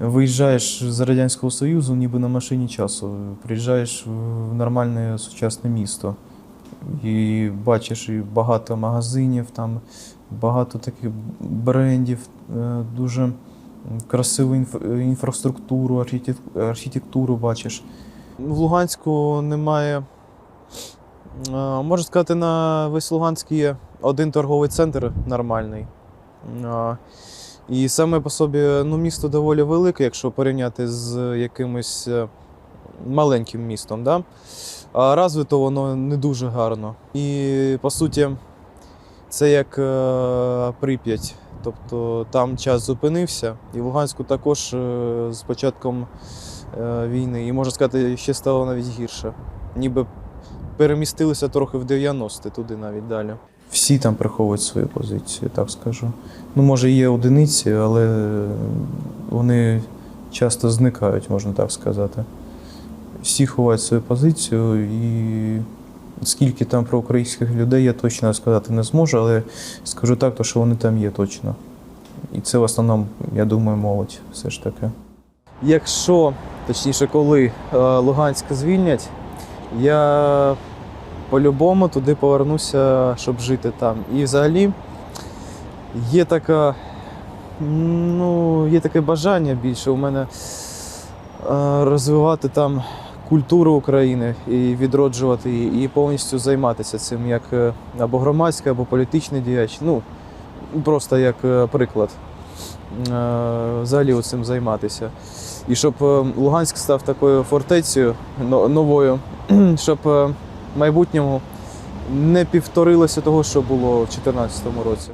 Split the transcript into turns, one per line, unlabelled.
Виїжджаєш з Радянського Союзу, ніби на машині часу. Приїжджаєш в нормальне сучасне місто. І бачиш і багато магазинів, там багато таких брендів, е, дуже красиву інфраструктуру, архітектуру бачиш. В Луганську немає. е, Можна сказати, на весь Луганськ є один торговий центр нормальний. І саме по собі ну, місто доволі велике, якщо порівняти з якимось е, маленьким містом. Да? А розвито воно не дуже гарно. І по суті, це як е, Прип'ять. Тобто там час зупинився, і в Луганську також е, з початком е, війни, і можна сказати, ще стало навіть гірше. Ніби перемістилися трохи в 90-ті, туди навіть далі. Всі там приховують свою позицію, так скажу. Ну, може, є одиниці, але вони часто зникають, можна так сказати. Всі ховають свою позицію, і скільки там проукраїнських людей я точно сказати не зможу, але скажу так, то що вони там є точно. І це в основному, я думаю, молодь все ж таки. Якщо, точніше, коли е, Луганськ звільнять, я по-любому туди повернуся, щоб жити там. І взагалі є така, ну, є таке бажання більше у мене е, розвивати там культуру України і відроджувати її, і повністю займатися цим як е, або громадський, або політичний діяч. Ну, просто як е, приклад. Взагалі цим займатися. І щоб Луганськ став такою фортецею новою, щоб майбутньому не повторилося того, що було в 2014 році.